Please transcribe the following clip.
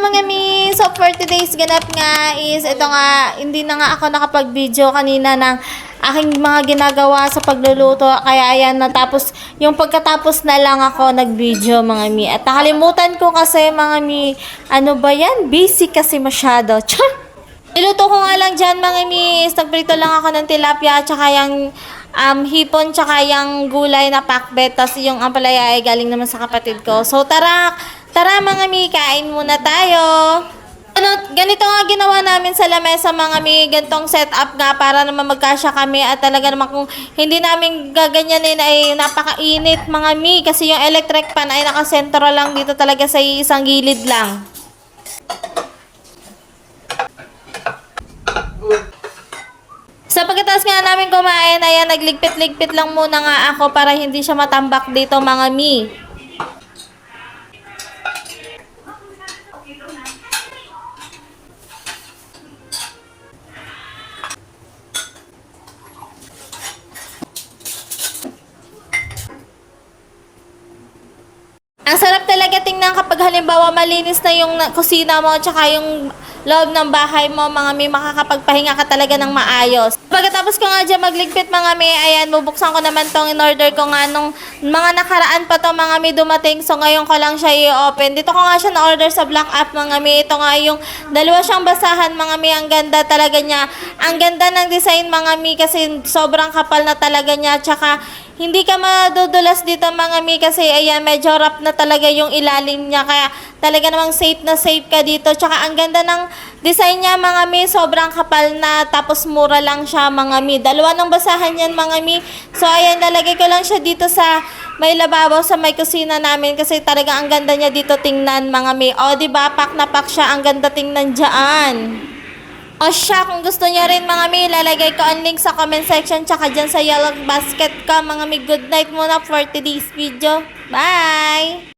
mga mi! So for today's ganap nga is ito nga, hindi na nga ako nakapag-video kanina ng aking mga ginagawa sa pagluluto. Kaya ayan, natapos, yung pagkatapos na lang ako nag-video mga mi. At nakalimutan ko kasi mga mi, ano ba yan? Basic kasi masyado. Char! Niluto ko nga lang dyan mga mi, nagprito lang ako ng tilapia at saka yung um, hipon tsaka yung gulay na pakbet. Tapos yung ampalaya ay galing naman sa kapatid ko. So tara, tara mga kain muna tayo. Ano, ganito nga ginawa namin sa lamesa mga mi, gantong setup nga para naman magkasya kami at talaga naman kung hindi namin gaganyanin ay napakainit mga mi kasi yung electric pan ay nakasentro lang dito talaga sa isang gilid lang. Sa pagkatapos nga namin kumain, ayan, nagligpit-ligpit lang muna nga ako para hindi siya matambak dito mga mi. Ang sarap talaga tingnan kapag halimbawa malinis na yung na- kusina mo tsaka yung loob ng bahay mo, mga may makakapagpahinga ka talaga ng maayos. Pagkatapos ko nga dyan magligpit mga may, ayan, bubuksan ko naman tong in-order ko nga nung mga nakaraan pa to mga may dumating. So ngayon ko lang siya i-open. Dito ko nga siya na-order sa Black App mga may. Ito nga yung dalawa siyang basahan mga may. Ang ganda talaga niya. Ang ganda ng design mga may kasi sobrang kapal na talaga niya. Tsaka hindi ka madudulas dito mga mi kasi ayan medyo rough na talaga yung ilalim niya kaya talaga namang safe na safe ka dito tsaka ang ganda ng design niya mga mi sobrang kapal na tapos mura lang siya mga mi dalawa ng basahan yan mga mi so ayan lalagay ko lang siya dito sa may lababo sa may kusina namin kasi talaga ang ganda niya dito tingnan mga mi o di ba pak na pak siya ang ganda tingnan diyan o siya, kung gusto niya rin mga mi, lalagay ko ang link sa comment section tsaka dyan sa yellow basket ka. Mga mi, good night muna for today's video. Bye!